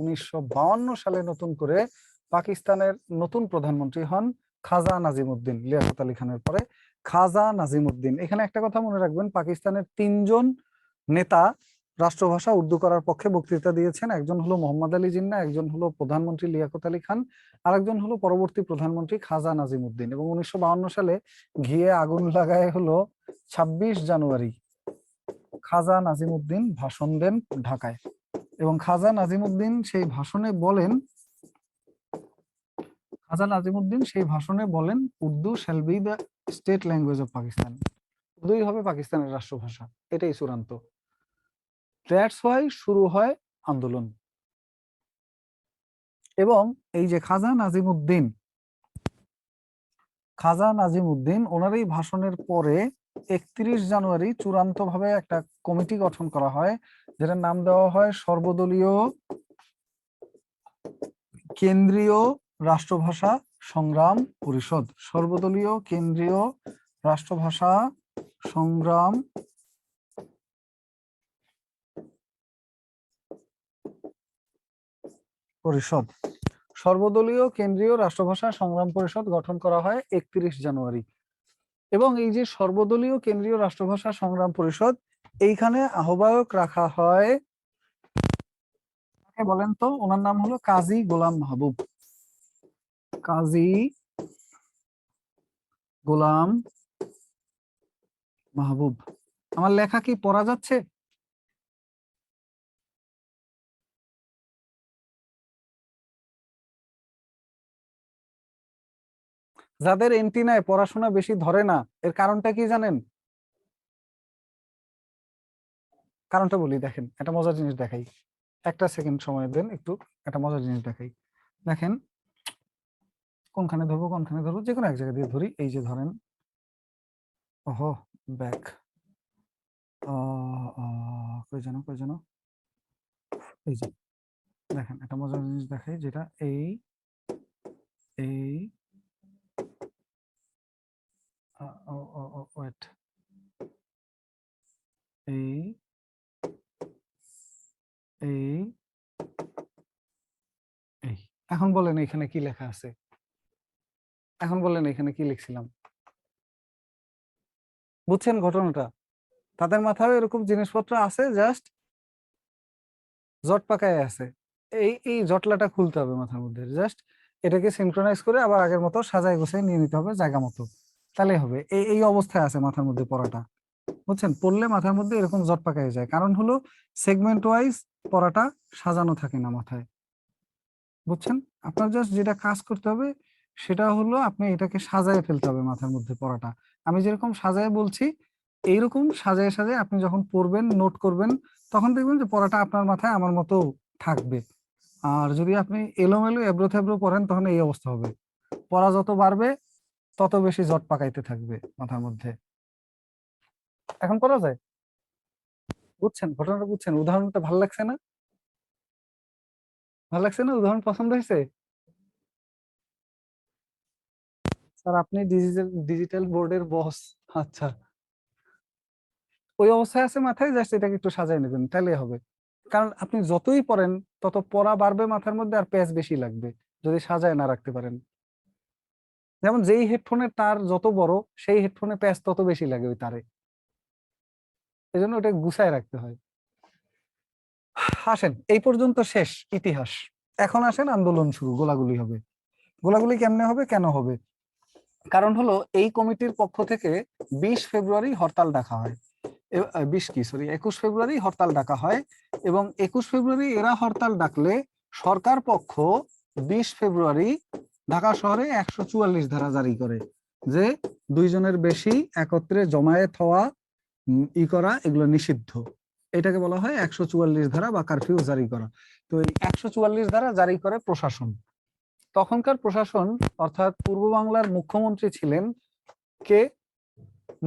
উনিশশো সালে নতুন করে পাকিস্তানের নতুন প্রধানমন্ত্রী হন খাজা নাজিমুদ্দিন, লিয়াকত আলী খানের পরে খাজা নাজিমুদ্দিন। এখানে একটা কথা মনে রাখবেন, পাকিস্তানের তিনজন নেতা রাষ্ট্রভাষা উর্দু করার পক্ষে বক্তৃতা দিয়েছেন। একজন হলো মোহাম্মদ আলী জিন্না, একজন হলো প্রধানমন্ত্রী লিয়াকত আলী খান আর একজন হলো পরবর্তী প্রধানমন্ত্রী খাজা নাজিমুদ্দিন। এবং উনিশশো সালে ঘিয়ে আগুন লাগায় হলো ছাব্বিশ জানুয়ারি। খাজা নাজিমুদ্দিন ভাষণ দেন ঢাকায়। এবং খাজা নাজিমুদ্দিন সেই ভাষণে বলেন, খাজা নাজিমুদ্দিন সেই ভাষণে বলেন, Urdu shall be the state language of Pakistan উর্দুই হবে পাকিস্তানের রাষ্ট্রভাষা, এটাই চূড়ান্ত। দ্যাটস ওয়াই শুরু হয় আন্দোলন। এবং এই যে খাজা নাজিমুদ্দিন খাজা নাজিমুদ্দিন ওনার এই ভাষণের পরে একত্রিশ জানুয়ারি চূড়ান্ত ভাবে একটা কমিটি গঠন করা হয়, যেটার নাম দেওয়া হয় সর্বদলীয় কেন্দ্রীয় রাষ্ট্রভাষা সংগ্রাম পরিষদ। সর্বদলীয় কেন্দ্রীয় রাষ্ট্রভাষা সংগ্রাম পরিষদ। সর্বদলীয় কেন্দ্রীয় রাষ্ট্রভাষা সংগ্রাম পরিষদ গঠন করা হয় একত্রিশ জানুয়ারি। এবং এই যে সর্বদলীয় কেন্দ্রীয় রাষ্ট্রভাষা সংগ্রাম পরিষদ, এইখানে আহ্বায়ক রাখা হয় বলেন তো? ওনার নাম হলো কাজী গোলাম মাহবুব। কাজী গোলাম মাহবুব। আমার লেখা কি পড়া যাচ্ছে? যাদের এন্টিনায় পড়াশোনা বেশি ধরে না, এর কারণটা কি জানেন? কারণটা বলি, দেখেন, একটা মজার জিনিস দেখাই। একটা সেকেন্ড সময় দেন একটু, একটা মজার জিনিস দেখাই। দেখেন, কোনখানে ধরবো কোনখানে ধরবো যে কোনো এক জায়গা দিয়ে ধরি, এই যে ধরেন, ওহো ব্যাক কই যেন কই যেন, এই যে, দেখেন, একটা মজার জিনিস দেখাই, যেটা এই এই ওয়েট এই এই এই, এখন বলেন এখানে কি লেখা আছে? এখন বলেন এখানে কি লিখছিলাম? বুঝছেন ঘটনাটা? তাদের মাথায় এরকম জিনিসপত্র আছে জাস্ট জট পাকায় আছে। এই এই জটলাটা খুলতে হবে মাথার মধ্যে জাস্ট এটাকে সিনক্রোনাইজ করে আবার আগের মতো সাজায় গোছায় নিয়ে নিতে হবে জায়গা মতো। তাহলে হবে। এই এই অবস্থায় আছে মাথার মধ্যে পড়াটা। বুঝছেন? পড়লে মাথার মধ্যে এরকম জট পাকায় যায়। কারণ হলো সেগমেন্ট ওয়াইজ পড়াটা সাজানো থাকে না মাথায়। বুঝছেন? আপনার জাস্ট যেটা কাজ করতে হবে সেটা হলো আপনি এটাকে সাজায় ফেলতে হবে মাথার মধ্যে পড়াটা। আমি যেরকম সাজায় বলছি, এইরকম সাজায় সাজায় আপনি যখন পড়বেন নোট করবেন, তখন দেখবেন যে পড়াটা আপনার মাথায় আমার মতো থাকবে। আর যদি আপনি এলোমেলো এব্রো থেবড়ো পড়েন, তখন এই অবস্থা হবে। পড়া যত বাড়বে তত বেশি জট পাকাইতে থাকবে মাথার মধ্যে। এখন করা যায়? বুঝছেন? ঘটনাটা বুঝছেন? উদাহরণটা ভালো লাগছে না? ভালো লাগছে না? উদাহরণ পছন্দ হয়েছে? স্যার, আপনি ডিজিটাল ডিজিটাল বোর্ডের বস। আচ্ছা। ওই অবস্থায় আছে মাথায়? জাস্ট এটাকে একটু সাজায় নেবেন তাহলে হবে। কারণ আপনি যতই পড়েন, তত পড়া বাড়বে মাথার মধ্যে আর প্যাচ বেশি লাগবে, যদি সাজায় না রাখতে পারেন। যেমন যেই হেডফোনের তার যত বড়, সেই হেডফোনে প্যাচ তত বেশি লাগে ওই তারে। এই জন্য ওটা গুছায় রাখতে হয়। আসেন, এই পর্যন্ত শেষ ইতিহাস। এখন আসেন, আন্দোলন শুরু, গোলাগুলি হবে। গোলাগুলি কেমনে হবে, কেন হবে? কারণ হলো, এই কমিটির পক্ষ থেকে বিশ ফেব্রুয়ারি হরতাল ডাকা হয়। বিশ কি? সরি, একুশ ফেব্রুয়ারি হরতাল ডাকা হয় এবং একুশ ফেব্রুয়ারি এরা হরতাল ডাকলে সরকার পক্ষ বিশ ফেব্রুয়ারি ঢাকা শহরে একশো চুয়াল্লিশ ধারা জারি করে যে দুইজনের বেশি একত্রে জমায়েত হওয়া ই করা এগুলো নিষিদ্ধ। এটাকে বলা হয় একশো চুয়াল্লিশ ধারা বা কারফিউ জারি করা। তো এই একশো চুয়াল্লিশ ধারা জারি করে প্রশাসন। তখনকার প্রশাসন, অর্থাৎ পূর্ব বাংলার মুখ্যমন্ত্রী ছিলেন কে?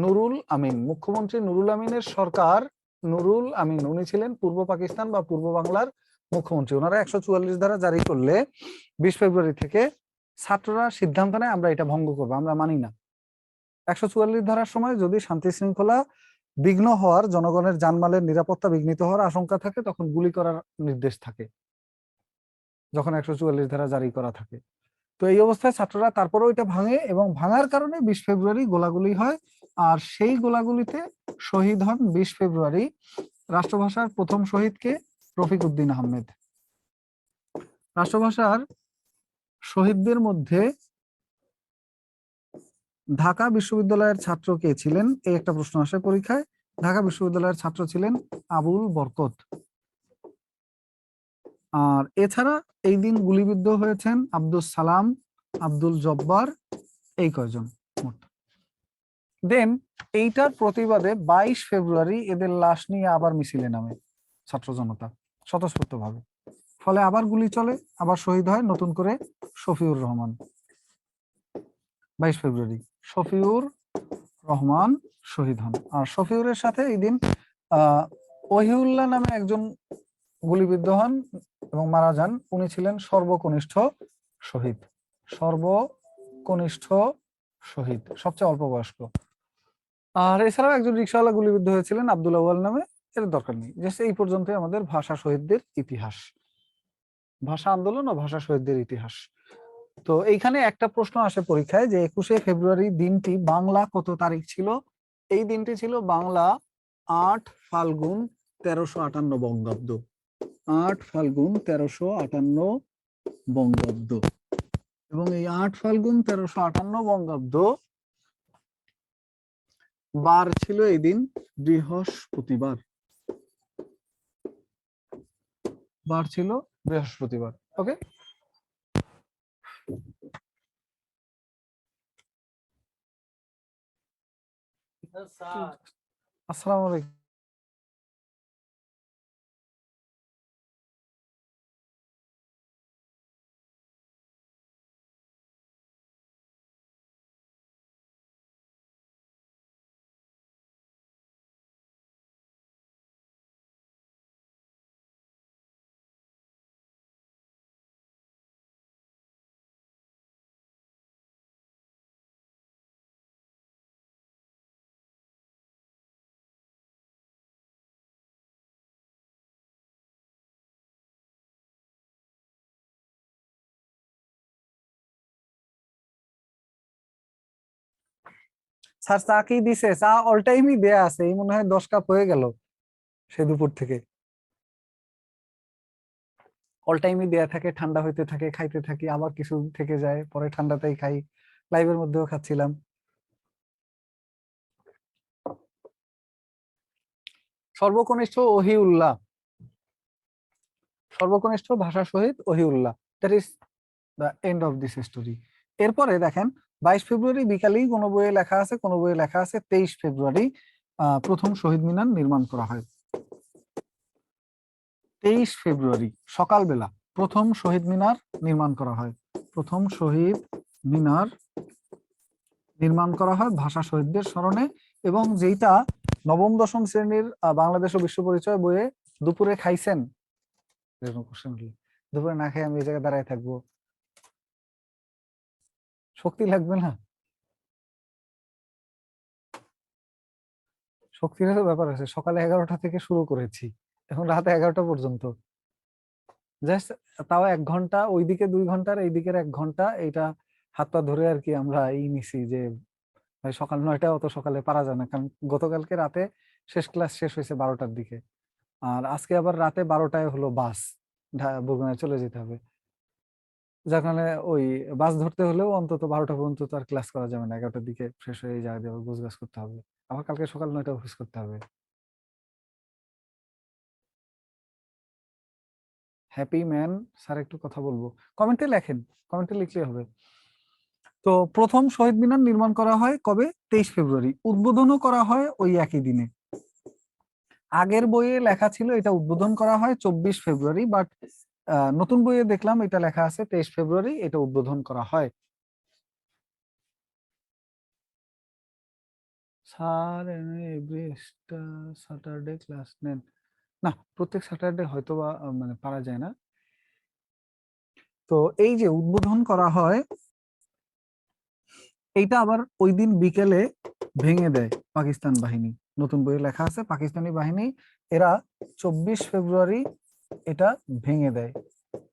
নুরুল আমিন। মুখ্যমন্ত্রী নুরুল আমিনের সরকার নুরুল আমিন। উনি ছিলেন পূর্ব পাকিস্তান বা পূর্ব বাংলার মুখ্যমন্ত্রী। ওনারা একশো চুয়াল্লিশ ধারা জারি করলে বিশ ফেব্রুয়ারি থেকে ছাত্ররা সিদ্ধান্ত নেয়, আমরা এটা ভঙ্গ করব, আমরা মানি না। একশো চুয়াল্লিশ ধারার সময় যদি শান্তি শৃঙ্খলা বিঘ্ন হওয়ার, জনগণের জানমালের নিরাপত্তা বিঘ্নিত হওয়ার আশঙ্কা থাকে, তখন গুলি করার নির্দেশ থাকে। যখন একশো চুয়াল্লিশ ধারা জারি করা থাকে। তো এই অবস্থায় ছাত্ররা তারপরেও এটা ভাঙে এবং ভাঙার কারণে বিশ ফেব্রুয়ারি গোলাগুলি হয় আর সেই গোলাগুলিতে শহীদ হন বিশ ফেব্রুয়ারি রাষ্ট্রভাষার প্রথম শহীদকে রফিক উদ্দিন আহমেদ। রাষ্ট্রভাষার শহীদদের মধ্যে ঢাকা বিশ্ববিদ্যালয়ের ছাত্র কে ছিলেন? এই একটা প্রশ্ন আসে পরীক্ষায়। ঢাকা বিশ্ববিদ্যালয়ের ছাত্র ছিলেন আবুল বরকত। আর এছাড়া এই দিন গুলিবিদ্ধ হয়েছেন আব্দুল সালাম, আব্দুল জব্বার, এই কয়জন? দেন এইটার প্রতিবাদে বাইশ ফেব্রুয়ারি এদের লাশ নিয়ে আবার মিছিলে নামে ছাত্র জনতা স্বতঃস্ফূর্ত ভাবে ফলে আবার গুলি চলে, আবার শহীদ হয় নতুন করে শফিউর রহমান। বাইশ ফেব্রুয়ারি, শফিউর রহমান শহীদ হন। আর শফিউরের সাথে এই দিন আহ ওহিউল্লাহ নামে একজন গুলিবিদ্ধ হন এবং মারা যান। উনি ছিলেন সর্বকনিষ্ঠ শহীদ। সর্বকনিষ্ঠ শহীদ, সবচেয়ে অল্প বয়স্ক। আর এছাড়াও একজন রিক্সাওয়ালা গুলিবিদ্ধ হয়েছিলেন আব্দুল আউয়াল নামে, এর দরকার নেই। জাস্ট এই পর্যন্তই আমাদের ভাষা শহীদদের ইতিহাস। ভাষা আন্দোলন ও ভাষা শহীদদের ইতিহাস। তো এইখানে একটা প্রশ্ন আসে পরীক্ষায় যে একুশে ফেব্রুয়ারি দিনটি বাংলা কত তারিখ ছিল? এই দিনটি ছিল বাংলা আট ফাল্গুন তেরোশো আটান্ন বঙ্গাব্দ। আট ফাল্গুন তেরোশো আটান্ন বঙ্গাব্দ। এবং এই আট ফাল্গুন তেরোশো আটান্ন বঙ্গাব্দ বার ছিল এই দিন বৃহস্পতিবার। বার ছিল বৃহস্পতিবার ওকে? আসসালামু আলাইকুম। স্যার, চা কি দিছে? চা অল টাইমই দেয়া আছে, এই মনে হয় দশ কাপ হয়ে গেল সে দুপুর থেকে। অল টাইমই দেয়া থাকে, ঠান্ডা হইতে থাকে, খাইতে থাকি, আবার কিছু থেকে যায়, পরে ঠান্ডাতেই খাই লাইভের মধ্যেও খাচ্ছিলাম। সর্বকনিষ্ঠ ওহিউল্লাহ। সর্বকনিষ্ঠ ভাষা সহিত Ohiullah. That is the end of this story এরপরে দেখেন বাইশ ফেব্রুয়ারি বিকালেই কোনো বইয়ে লেখা আছে, কোনো বইয়ে লেখা আছে, তেইশ ফেব্রুয়ারি প্রথম শহীদ মিনার নির্মাণ করা হয়। তেইশ ফেব্রুয়ারি, সকালবেলা প্রথম শহীদ মিনার নির্মাণ করা হয়। প্রথম শহীদ মিনার নির্মাণ করা হয় ভাষা শহীদদের স্মরণে এবং যেইটা নবম, দশম শ্রেণির বাংলাদেশ ও বিশ্ব পরিচয় বইয়ে দুপুরে খাইছেন। দুপুরে না খেয়ে আমি এই জায়গায় দাঁড়ায় থাকব। শক্তি লাগবে না? শক্তির তো ব্যাপার আছে। সকালে এগারোটা থেকে শুরু করেছি। এখন রাত এগারোটা পর্যন্ত। জাস্ট তাও এক ঘণ্টা, ওইদিকে দুই ঘণ্টার, এইদিকের এক ঘণ্টা, এইটা হাত পা ধরে আর কি আমরা এই নিছি যে সকাল নয়টা অত সকালে পারা যায় না। কারণ গতকালকে রাতে শেষ ক্লাস শেষ হয়েছে বারোটার দিকে। আর আজকে আবার রাতে বারোটায় হলো বাস। বগুড়ায় চলে যেতে হবে। যার কারণে ওই বাস ধরতে হলেও অন্তত বারোটা পর্যন্ত তো আর ক্লাস করা যাবে না। এগারোটার দিকে শেষ হয়ে যায় দিয়ে গোছ গাছ করতে হবে। আবার কালকে সকাল নয়টা অফিস করতে হবে। হ্যাপি ম্যান স্যার একটু কথা বলব। কমেন্টে লেখেন কমেন্টে লিখলে হবে। তো প্রথম শহীদ মিনার নির্মাণ করা হয় কবে? তেইশ ফেব্রুয়ারি। উদ্বোধনও করা হয় ওই একই দিনে। আগের বইয়ে লেখা ছিল এটা উদ্বোধন করা হয় চব্বিশ ফেব্রুয়ারি বাট নতুন বইয়ে দেখলাম, এটা লেখা আছে তেইশ ফেব্রুয়ারি, এটা উদ্বোধন করা হয়। স্যার এভরি স্যাটারডে ক্লাস নেন। না, প্রত্যেক স্যাটারডে হয়তো বা মানে পারা যায় না। তো এই যে উদ্বোধন করা হয়, এইটা আবার ওই দিন বিকেলে ভেঙে দেয় পাকিস্তান বাহিনী। নতুন বইয়ে লেখা আছে পাকিস্তানি বাহিনী, এরা চব্বিশ ফেব্রুয়ারি এটা ভেঙে দেয়।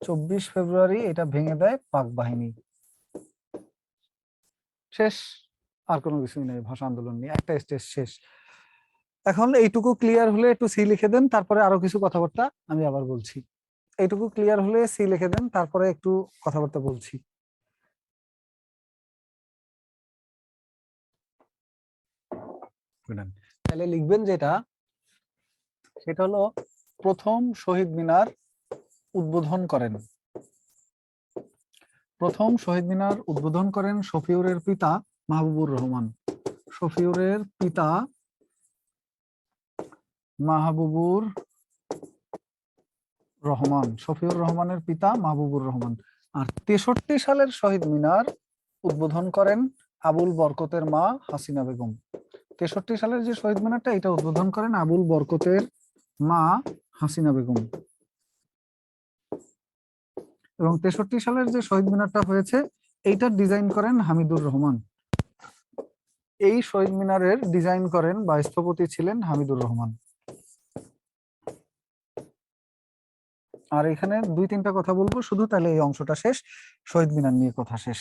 চব্বিশ ফেব্রুয়ারি এটা ভেঙে দেয় পাক বাহিনী। শেষ, আর কোনো কিছুই নেই, ভাষা আন্দোলন নিয়ে, একটা স্টেজ শেষ। এখন এইটুকু ক্লিয়ার হলে একটু সি লিখে দেন, তারপরে আরও কিছু কথাবার্তা আমি আবার বলছি। এইটুকু ক্লিয়ার হলে সি লিখে দেন, তারপরে একটু কথাবার্তা বলছি। তাহলে লিখবেন যেটা, সেটা হলো প্রথম শহীদ মিনার উদ্বোধন করেন। প্রথম শহীদ মিনার উদ্বোধন করেন শফিউরের পিতা মাহবুবুর রহমান। শফিউরের পিতা মাহবুবুর রহমান। শফিউর রহমানের পিতা মাহবুবুর রহমান। আর তেষট্টি সালের শহীদ মিনার উদ্বোধন করেন আবুল বরকতের মা হাসিনা বেগম। তেষট্টি সালের যে শহীদ মিনারটা, এটা উদ্বোধন করেন আবুল বরকতের মা হাসিনা বেগম। এবং তেষট্টি সালের যে শহীদ মিনারটা হয়েছে, এইটার ডিজাইন করেন হামিদুর রহমান। এই শহীদ মিনারের ডিজাইন করেন বা স্থপতি ছিলেন হামিদুর রহমান। আর এখানে দুই তিনটা কথা বলব, শুধু তাহলে এই অংশটা শেষ, শহীদ মিনার নিয়ে কথা শেষ।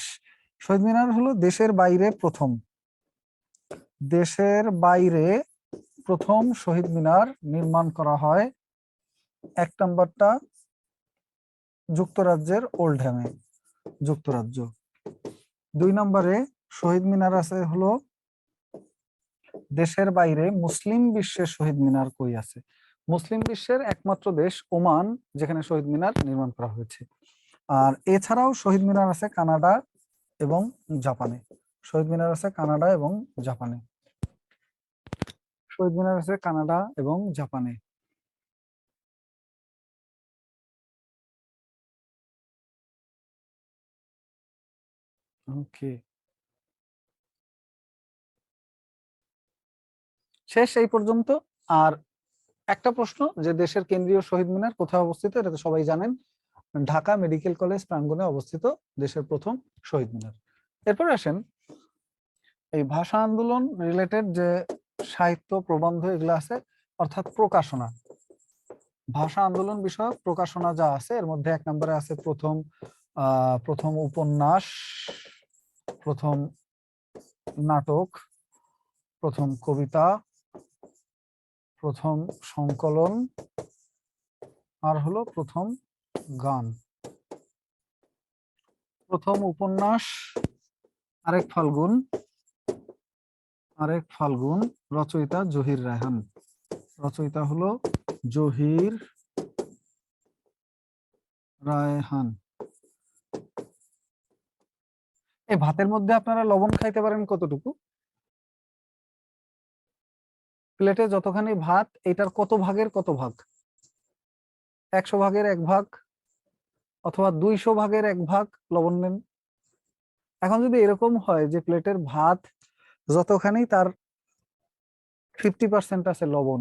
শহীদ মিনার হলো দেশের বাইরে প্রথম। দেশের বাইরে প্রথম শহীদ মিনার নির্মাণ করা হয় এক নম্বরটা যুক্তরাজ্যের ওল্ডহ্যামে যুক্তরাজ্য। দুই নম্বরে শহীদ মিনার আছে হলো দেশের বাইরে, মুসলিম বিশ্বের শহীদ মিনার কই আছে? মুসলিম বিশ্বের একমাত্র দেশ ওমান, যেখানে শহীদ মিনার নির্মাণ করা হয়েছে। আর এছাড়াও শহীদ মিনার আছে কানাডা এবং জাপানে। শহীদ মিনার আছে কানাডা এবং জাপানে। শহীদ মিনার আছে কানাডা এবং জাপানে। ওকে। শেষ এই পর্যন্ত। আর একটা প্রশ্ন, যে দেশের কেন্দ্রীয় শহীদ মিনার কোথায় অবস্থিত? এটা তো সবাই জানেন। ঢাকা মেডিকেল কলেজ প্রাঙ্গণে অবস্থিত দেশের প্রথম শহীদ মিনার। এরপর আসেন, এই ভাষা আন্দোলন রিলেটেড যে সাহিত্য প্রবন্ধ এগুলো আছে, অর্থাৎ প্রকাশনা। ভাষা আন্দোলন বিষয়ক প্রকাশনা যা আছে, এর মধ্যে এক নম্বরে আছে প্রথম প্রথম উপন্যাস প্রথম নাটক, প্রথম কবিতা, প্রথম সংকলন, আর হলো প্রথম গান। প্রথম উপন্যাস, আরেক ফাল্গুন আরেক ফাল্গুন, রচয়িতা জহির রায়হান। রচয়িতা হলো জহির রায়হান। এই ভাতের মধ্যে আপনারা লবণ খাইতে পারেন কতটুকু? প্লেটে যতখানি ভাত, এটার কত ভাগের কত ভাগ? একশো ভাগের এক ভাগ অথবা দুইশো ভাগের এক ভাগ লবণ নেন এখন যদি এরকম হয় যে প্লেটের ভাত যতখানি, তার ফিফটি পার্সেন্ট আছে লবণ।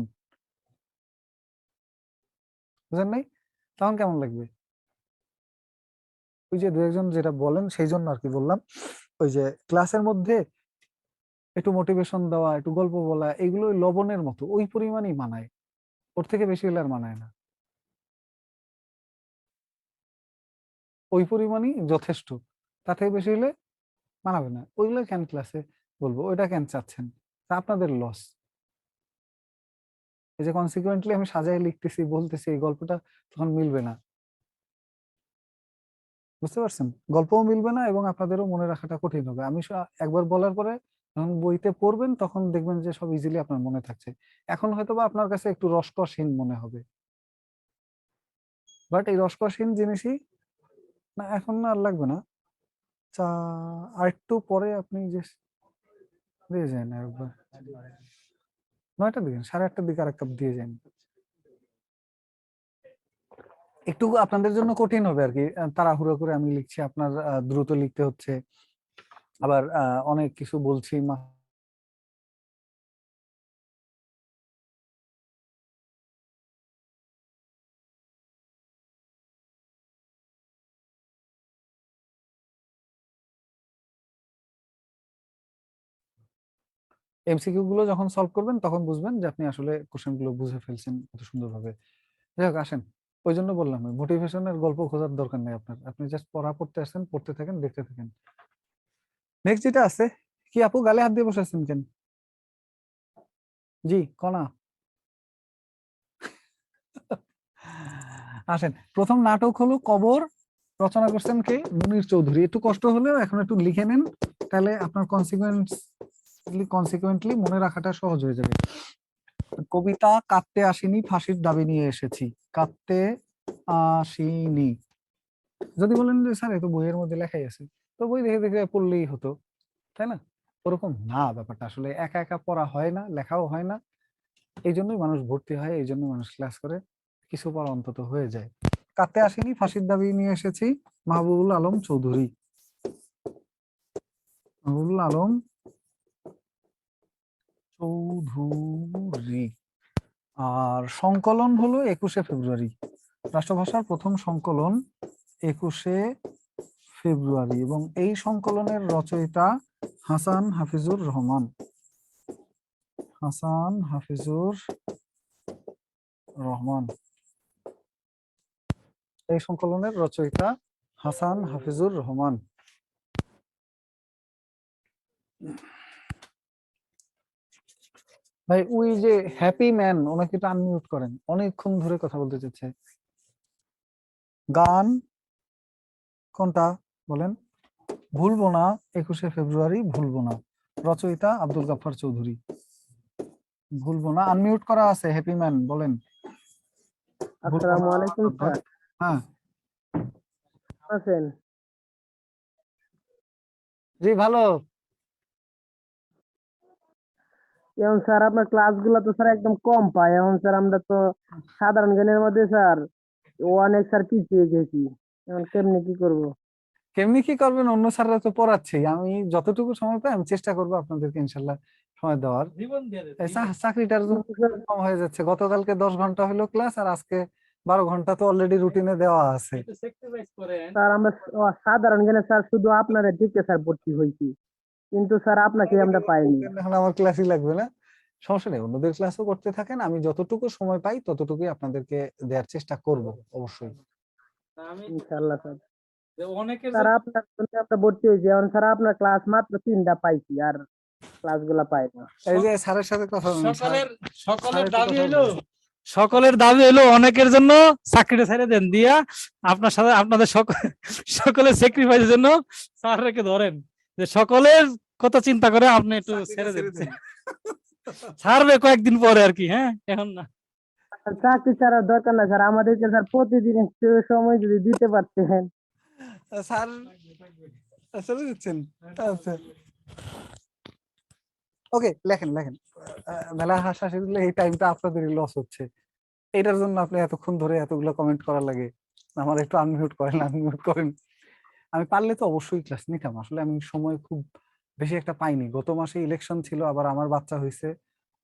বুঝেন নাই? তখন কেমন লাগবে? ওই যে দু একজন যেটা বলেন সেই জন্য আর কি বললাম। ওই যে ক্লাসের মধ্যে একটু মোটিভেশন দেওয়া, একটু গল্প বলা এগুলো লবণের মতো, ওই পরিমাণই মানায়। ওর থেকে বেশি হলে আর মানায় না। ওই পরিমাণই যথেষ্ট, তার থেকে বেশি হলে মানাবে না। ওইগুলো কেন ক্লাসে বলব? ওইটা কেন চাচ্ছেন? তা আপনাদের লস এই যে কনসিকুয়েন্টলি আমি সাজায় লিখতেছি, বলতেছি, এই গল্পটা তখন মিলবে না। বুঝতে পারছেন? গল্পও মিলবে না এবং আপনাদেরও মনে রাখাটা কঠিন হবে। আমি একবার বলার পরে যখন বইতে পড়বেন তখন দেখবেন যে সব ইজিলি আপনার মনে থাকছে। এখন হয়তো বা আপনার কাছে একটু রসকসহীন মনে হবে। বাট এই রসকসহীন জিনিসই না, এখন না আর লাগবে না। চা আর একটু পরে আপনি যে দিয়ে যান একবার। নয়টার দিকে সাড়ে আটটার দিকে আর এক কাপ দিয়ে যান। একটু আপনাদের জন্য কঠিন হবে আর কি তাড়াহুড়ো করে আমি লিখছি, আপনার দ্রুত লিখতে হচ্ছে। আবার অনেক কিছু বলছি এমসিকিউ গুলো যখন সলভ করবেন, তখন বুঝবেন যে আপনি আসলে কোশ্চেনগুলো বুঝে ফেলছেন কত সুন্দরভাবে। যাই হোক, আসেন। ওই জন্য বললাম মোটিভেশনের গল্প খোঁজার দরকার নেই আপনার। আপনি জাস্ট পড়া পড়তে আসছেন পড়তে থাকেন, দেখতে থাকেন। নেক্সট যেটা আছে, কি আপু গালে হাত দিয়ে বসে আছেন কেন? জি, কনা। আসেন, প্রথম নাটক হলো কবর, রচনা করছেন কে? মুনির চৌধুরী। একটু কষ্ট হলেও এখন একটু লিখে নেন, তাহলে আপনার কনসিকুয়েন্সলি কনসিকুয়েন্টলি মনে রাখাটা সহজ হয়ে যাবে। কবিতা কাঁদতে আসেনি, ফাঁসির দাবি নিয়ে এসেছি। কাঁদতে আসিনি। যদি বলেন যে, স্যার, এত বইয়ের মধ্যে লেখাই আছে। তো বই দেখে দেখে পড়লেই হতো, তাই না? ওরকম না, ব্যাপারটা আসলে একা একা পড়া হয় না, লেখাও হয় না। এই জন্যই মানুষ ভর্তি হয় এই জন্য মানুষ ক্লাস করে, কিছু পড়া অন্তত হয়ে যায়। কাঁদতে আসেনি, ফাঁসির দাবি নিয়ে এসেছি, মাহবুবুল আলম চৌধুরী। মাহবুবুল আলম চৌধুরী। আর সংকলন হলো একুশে ফেব্রুয়ারি। রাষ্ট্রভাষার প্রথম সংকলন একুশে ফেব্রুয়ারি এবং এই সংকলনের রচয়িতা হাসান হাফিজুর রহমান। হাসান হাফিজুর রহমান। এই সংকলনের রচয়িতা হাসান হাফিজুর রহমান। ভাই ওই যে হ্যাপি ম্যান ওনাকে একটু আনমিউট করেন। অনেকক্ষণ ধরে কথা বলতে চাচ্ছে গান কোনটা বলেন? ভুলবো না একুশে ফেব্রুয়ারি ভুলবো না। রচয়িতা আব্দুল গাফফার চৌধুরী। ভুলবো না আনমিউট করা আছে হ্যাপি ম্যান বলেন। আসসালামু আলাইকুম স্যার হ্যাঁ। আছেন? জি ভালো। এখন স্যার আপনার ক্লাসগুলো তো স্যার একদম কম পাই এখন স্যার আমরা তো সাধারণ জ্ঞানের মধ্যে স্যার অনেক স্যার পিছিয়ে গেছি। এখন কেমনি কি করব? কেমনি কি করবেন? অন্য স্যাররা তো পড়াচ্ছি। আমি যতটুকু সময় পাই আমি চেষ্টা করব আপনাদেরকে ইনশাল্লাহ সময় দেওয়ার। চাকরিটার জন্য কম হয়ে যাচ্ছে। গতকালকে দশ ঘণ্টা হলো ক্লাস আর আজকে বারো ঘণ্টা তো অলরেডি রুটিনে দেওয়া আছে। স্যার আমরা সাধারণ জ্ঞানে স্যার শুধু আপনারা দিকে স্যার ভর্তি হয়েছি। কিন্তু স্যার আপনাকে আমরা পাইনি। এখন আমার ক্লাসই লাগবে না। সমস্যা নেই অন্যদের ক্লাসও করতে থাকেন। আমি যতটুকু সময় পাই ততটুকুই আপনাদেরকে দেওয়ার চেষ্টা করব অবশ্যই। ইনশাআল্লাহ স্যার। স্যার আপনার জন্য আমরা ভর্তি হয়েছি। এখন স্যার আপনার ক্লাস মাত্র তিনটা পাইছি আর ক্লাসগুলা পাই না। এই যে স্যারের সাথে কথা সকলের সকলের দাবি হলো সকলের দাবি হলো অনেকের জন্য চাকরিটা ছেড়ে দেন। দিয়া আপনার সাথে আপনাদের সক- সকলের স্যাক্রিফাইসের জন্য স্যার রেখে ধরেন। যে সকলের কথা চিন্তা করে আপনি একটু ছেড়ে দিন। ছাড়বে কয়েকদিন পরে আর কি হ্যাঁ? এখন না। চাকরি ছাড়ার দরকার না স্যার আমাদেরকে স্যার প্রতিদিন একটু সময় যদি দিতে পারতেন। স্যার চলে আচ্ছা। ওকে লেখেন লেখেন। আহ, মেলা হাসাহাসি দিলে এই টাইমটা আপনাদেরই লস হচ্ছে। এটার জন্য আপনি এতক্ষণ ধরে এতগুলো কমেন্ট করা লাগে। আমার একটু আনমিউট করেন আনমিউট করেন। আমি পারলে তো অবশ্যই ক্লাস নিতাম। আসলে আমি সময় খুব বেশি একটা পাইনি। গত মাসে ইলেকশন ছিল আবার আমার বাচ্চা হয়েছে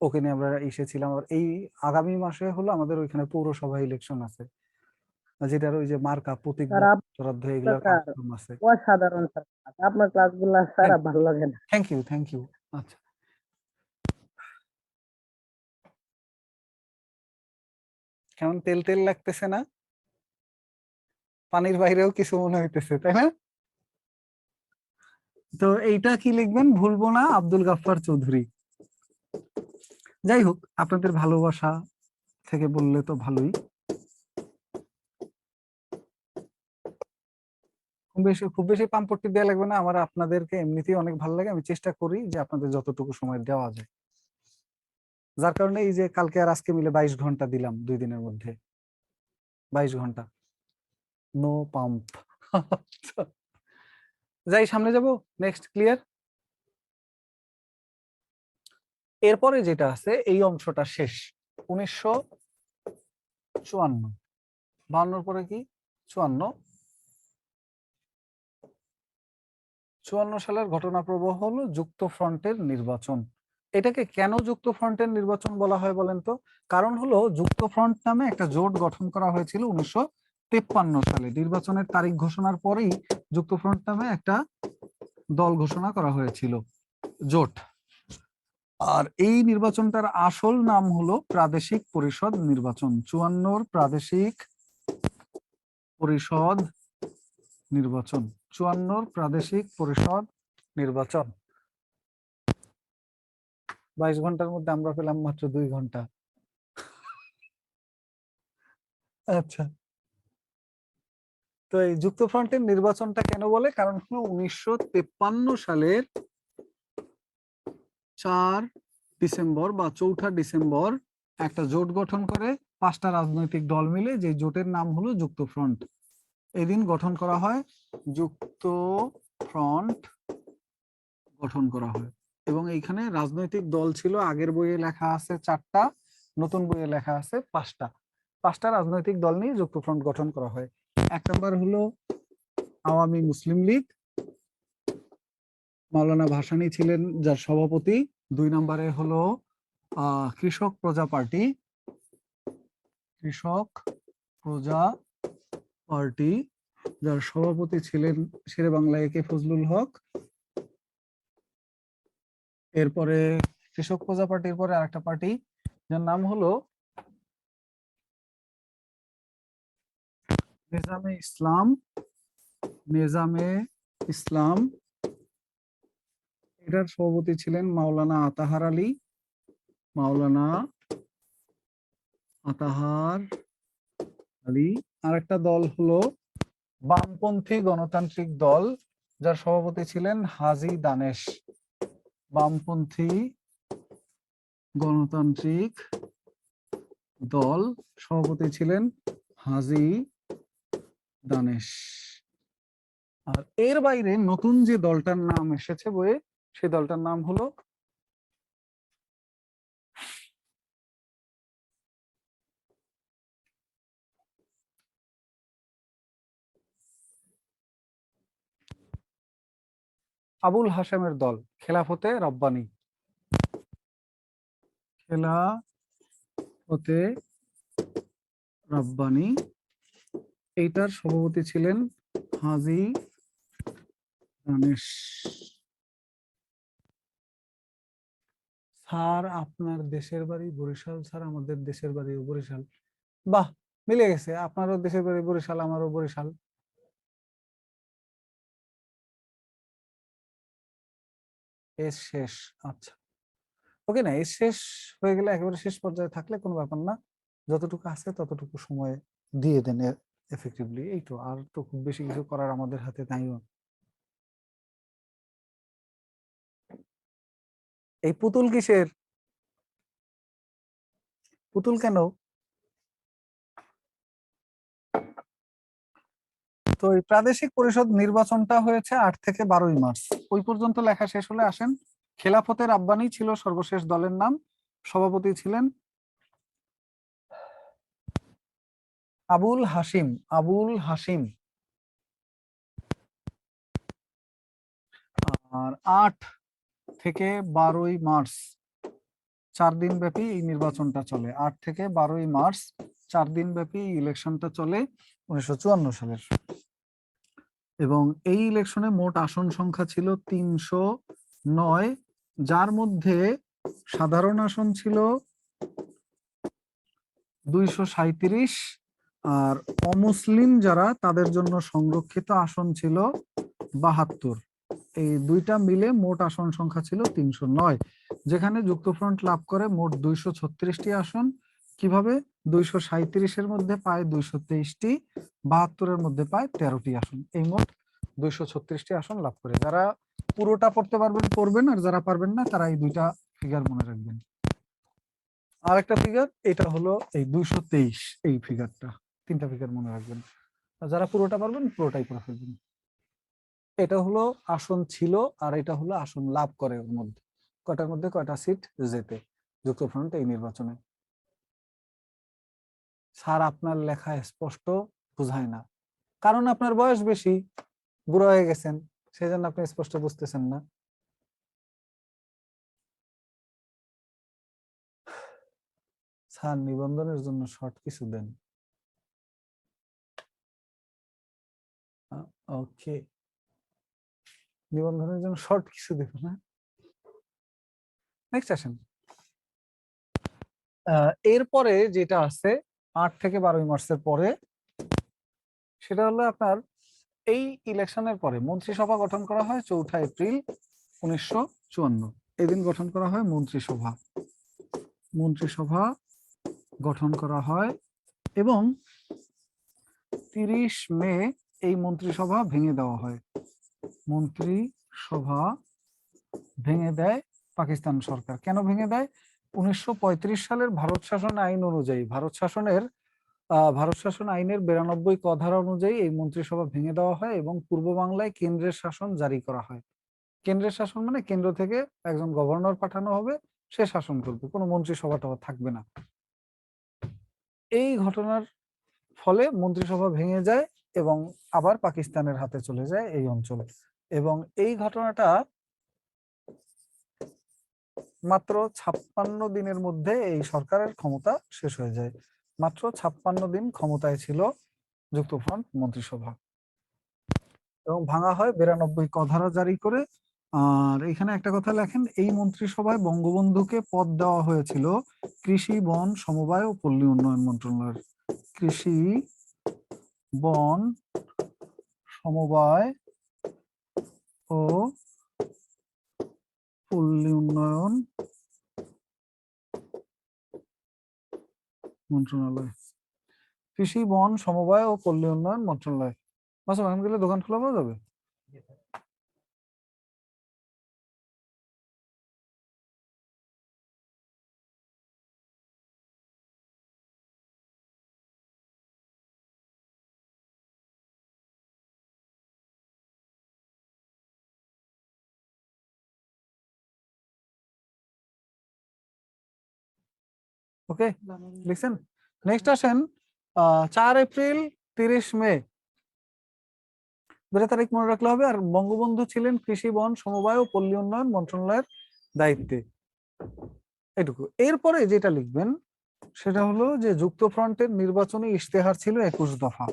ওকে নিয়ে আমরা এসেছিলাম। আবার এই আগামী মাসে হলো আমাদের ওইখানে পৌরসভা ইলেকশন আছে। যেটার ওই যে মার্কা প্রতীক কার্যক্রম আছে। অসাধারণ আপনার ক্লাসগুলো স্যার ভালো লাগে না। থ্যাংক ইউ থ্যাংক ইউ আচ্ছা। কেমন তেল তেল লাগতেছে না? পানির বাইরেও কিছু মনে হইতেছে, তাই না? তো এইটা কি লিখবেন? ভুলবো না, আব্দুল গাফফার চৌধুরী। যাই হোক আপনাদের ভালোবাসা থেকে বললে তো ভালোই। খুব বেশি পাম্পট্টি দেওয়া লাগবে না, আমার আপনাদেরকে এমনিতেই অনেক ভালো লাগে। আমি চেষ্টা করি যে আপনাদের যতটুকু সময় দেওয়া যায়। যার কারণে এই যে কালকে আর আজকে মিলে বাইশ ঘণ্টা দিলাম দুই দিনের মধ্যে। বাইশ ঘণ্টা। No pump. যাই, সামনে যাব। নেক্সট ক্লিয়ার এরপরে যেটা আছে, এই অংশটা শেষ। উনিশশো চুয়ান্ন। বাহান্নর পরে কি? চুয়ান্ন। চুয়ান্ন সালের ঘটনা প্রবাহ হলো যুক্ত ফ্রন্টের নির্বাচন। এটাকে কেন যুক্ত ফ্রন্টের নির্বাচন বলা হয় বলেন তো? কারণ হলো যুক্ত ফ্রন্ট নামে একটা জোট গঠন করা হয়েছিল উনিশশো তেপ্পান্ন সালে নির্বাচনের তারিখ ঘোষণার পরেই যুক্তফ্রন্ট নামে একটা দল ঘোষণা করা হয়েছিল, জোট। আর এই নির্বাচনটার আসল নাম হলো প্রাদেশিক পরিষদ নির্বাচন। চুয়ান্নর প্রাদেশিক পরিষদ নির্বাচন। চুয়ান্নর প্রাদেশিক পরিষদ নির্বাচন। বাইশ ঘণ্টার মধ্যে আমরা পেলাম মাত্র দুই ঘণ্টা। আচ্ছা। তো এই যুক্তফ্রন্টের নির্বাচনটা কেন বলে? কারণ হলো উনিশশো সালের চার ডিসেম্বর বা চৌঠা ডিসেম্বর একটা জোট গঠন করে পাঁচটা রাজনৈতিক দল মিলে, যে জোটের নাম হলো যুক্তফ্রন্ট। এদিন গঠন করা হয় যুক্ত ফ্রন্ট গঠন করা হয়। এবং এইখানে রাজনৈতিক দল ছিল, আগের বইয়ে লেখা আছে চারটা, নতুন বইয়ে লেখা আছে পাঁচটা। পাঁচটা রাজনৈতিক দল নিয়ে যুক্তফ্রন্ট গঠন করা হয়। এক নম্বর হলো আওয়ামী মুসলিম লীগ। মাওলানা ভাসানী ছিলেন যার সভাপতি। দুই নম্বরে হলো কৃষক প্রজা পার্টি। কৃষক প্রজা পার্টি, যার সভাপতি ছিলেন শেরে বাংলা একে ফজলুল হক। এরপরে কৃষক প্রজা পার্টির পরে আরেকটা পার্টি, যার নাম হলো নিজামে ইসলাম নিজামে ইসলাম। এটার সভাপতি ছিলেন মাওলানা আতাহার আলী। মাওলানা আতাহার আলী। আরেকটা দল হলো বামপন্থী গণতান্ত্রিক দল, যার সভাপতি ছিলেন হাজি দানেশ। বামপন্থী গণতান্ত্রিক দল সভাপতি ছিলেন হাজি দানেশ। আর এর বাইরে নতুন যে দলটার নাম এসেছে বইয়ে, সেই দলটার নাম হলো আবুল হাশেমের দল, খেলাফতে রব্বানি। খেলাফতে রব্বানি। এইটার সভাপতি ছিলেন হাজি দানেশ। স্যার, আপনার দেশের বাড়ি বরিশাল, স্যার, আমাদের দেশের বাড়িও বরিশাল। বাহ, মিলে গেছে। আপনারও দেশের বাড়ি বরিশাল, আমারও বরিশাল। এস শেষ আচ্ছা। ওকে না, এস শেষ হয়ে গেলে একেবারে শেষ পর্যায়ে থাকলে কোনো ব্যাপার না। যতটুকু আছে ততটুকু সময় দিয়ে দেন। এফেক্টিভলি এই তো। আর তো খুব বেশি কিছু করার আমাদের হাতে নাইও এই পুতুল কিসের? পুতুল কেন? তো এই প্রাদেশিক পরিষদ নির্বাচনটা হয়েছে আট থেকে বারোই মার্চ। ওই পর্যন্ত লেখা শেষ হলে আসেন। খেলাফতের আব্বানি ছিল সর্বশেষ দলের নাম। সভাপতি ছিলেন আবুল হাসিম আবুল হাসিম আর আট থেকে বারোই মার্চ, চার দিন ব্যাপী এই নির্বাচনটা চলে। আট থেকে বারোই মার্চ, চার দিন ব্যাপী ইলেকশনটা চলে উনিশশো চুয়ান্ন সালের। এবং এই ইলেকশনে মোট আসন সংখ্যা ছিল তিনশো নয়, যার মধ্যে সাধারণ আসন ছিল দুইশো সাঁইত্রিশ আর অমুসলিম যারা, তাদের জন্য সংরক্ষিত আসন ছিল বাহাত্তর। এই দুইটা মিলে মোট আসন সংখ্যা ছিল তিনশো নয়। যেখানে যুক্তফ্রন্ট লাভ করে মোট দুইশো ছত্রিশটি আসন। কীভাবে? দুইশো সাঁইত্রিশের মধ্যে পায় দুইশো তেইশটি, বাহাত্তরের মধ্যে পায় তেরোটি আসন। এই মোট দুইশো ছত্রিশটি আসন লাভ করে। যারা পুরোটা পড়তে পারবেন, পড়বেন, আর যারা পারবেন না, তারা এই দুইটা ফিগার মনে রাখবেন। আর একটা ফিগার এটা হলো এই দুইশো তেইশ, এই ফিগারটা তিনটা ফিগার মনে রাখবেন। যারা পুরোটা পারবেন, পুরোটাই করে ফেলবেন। এটা হলো আসন ছিল আর এটা হলো আসন লাভ করে ওর মধ্যে। কয়টার মধ্যে? কয়টা সিট যেতে যুক্তফ্রন্ট এই নির্বাচনে। স্যার, আপনার লেখা স্পষ্ট বোঝায় না। কারণ আপনার বয়স বেশি, বুড়ো হয়ে গেছেন সেই জন্য আপনি স্পষ্ট বুঝতেছেন না। স্যার, নিবন্ধনের জন্য শর্ট কিছু দেন। ওকে। নিবন্ধনের জন্য শর্ট কিছু দেব না। নেক্সট আসেন। এরপরে যেটা আছে, আট থেকে বারোই মার্চের পরে, সেটা হলো আপনার এই ইলেকশনের পরে মন্ত্রিসভা গঠন করা হয় চৌঠা এপ্রিল উনিশশো চুয়ান্ন। এদিন গঠন করা হয় মন্ত্রিসভা। মন্ত্রিসভা গঠন করা হয় এবং তিরিশ মে এই মন্ত্রিসভা ভেঙে দেওয়া হয়। মন্ত্রিসভা ভেঙে দেয় পাকিস্তান সরকার। কেন ভেঙে দেয়? উনিশশো পঁয়ত্রিশ সালের ভারত শাসন আইন অনুযায়ী। ভারত শাসনের ভারত শাসন আইনের বিরানব্বই ক ধারা অনুযায়ী এই মন্ত্রিসভা ভেঙে দেওয়া হয় এবং পূর্ব বাংলায় কেন্দ্রের শাসন জারি করা হয়। কেন্দ্রের শাসন মানে কেন্দ্র থেকে একজন গভর্নর পাঠানো হবে, সে শাসন করবে। কোনো মন্ত্রিসভা টভা থাকবে না। এই ঘটনার ফলে মন্ত্রিসভা ভেঙে যায়। এবং আবার পাকিস্তানের হাতে চলে যায় এই অঞ্চল। এবং এই ঘটনাটা মাত্র ছাপ্পান্ন দিনের মধ্যে এই সরকারের ক্ষমতা শেষ হয়ে যায়। মাত্র ছাপ্পান্ন দিন ক্ষমতায় ছিল যুক্তফ্রন্ট মন্ত্রিসভা। এবং ভাঙা হয় বিরানব্বই কধারা জারি করে। আর এখানে একটা কথা লেখেন, এই মন্ত্রিসভায় বঙ্গবন্ধুকে পদ দেওয়া হয়েছিল কৃষি, বন, সমবায় ও পল্লী উন্নয়ন মন্ত্রণালয়ের। কৃষি বন, সমবায় ও পল্লী উন্নয়ন মন্ত্রণালয়। কৃষি, বন, সমবায় ও পল্লী উন্নয়ন মন্ত্রণালয়। বাস ওখানে গেলে দোকান খোলা পাওয়া যাবে? ওকে লিখছেন নেক্সট আসেন আহ, চার এপ্রিল তিরিশ মে। দুটা তারিখ মনে রাখলে হবে। আর বঙ্গবন্ধু ছিলেন কৃষি বন সমবায় ও পল্লী উন্নয়ন মন্ত্রণালয়ের দায়িত্বে। এটুকু এরপরে যেটা লিখবেন সেটা হলো যে যুক্তফ্রন্টের নির্বাচনী ইশতেহার ছিল একুশ দফা।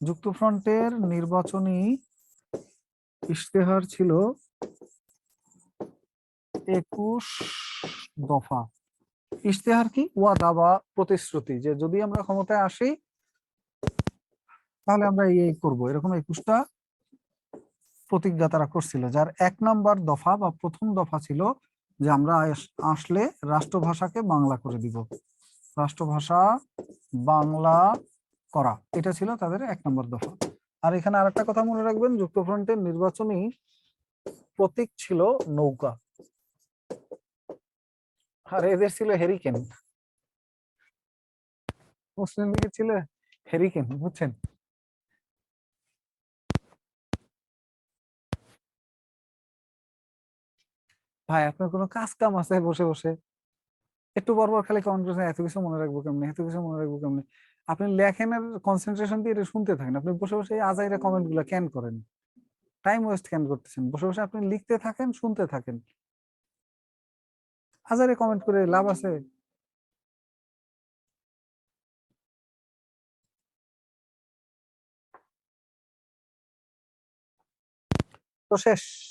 যুক্তফ্রন্টের নির্বাচনী ইশতেহার ছিল একুশ দফা। ইশতেহার কি? ওয়াদা বা প্রতিশ্রুতি, যে যদি আমরা ক্ষমতায় আসি, তাহলে আমরা এই এই করব। এরকম একুশটা প্রতিজ্ঞা তারা করছিল, যার এক নাম্বার দফা বা প্রথম দফা ছিল যে আমরা আসলে রাষ্ট্রভাষাকে বাংলা করে দিব। রাষ্ট্রভাষা বাংলা করা, এটা ছিল তাদের এক নম্বর দফা। আর এখানে আরেকটা কথা মনে রাখবেন, যুক্তফ্রন্টের নির্বাচনী প্রতীক ছিল নৌকা। আর এদের ছিল হেরিকেন মুসলিম লীগের ছিল হেরিকেন বুঝছেন? ভাই, আপনার কোনো কাজ কাম আছে? বসে বসে। একটু পর খালি কমেন্ট করছেন, এত কিছু মনে রাখব কেমনে? এত কিছু মনে রাখব কেমনে? আপনি লেখেন আর কনসেন্ট্রেশন দিয়ে এটা শুনতে থাকেন। আপনি বসে বসে আজাইরা কমেন্টগুলা কেন করেন। টাইম ওয়েস্ট ক্যান করতেছেন। বসে বসে আপনি লিখতে থাকেন, শুনতে থাকেন। হাজারে কমেন্ট করে লাভ আছে। তো শেষ।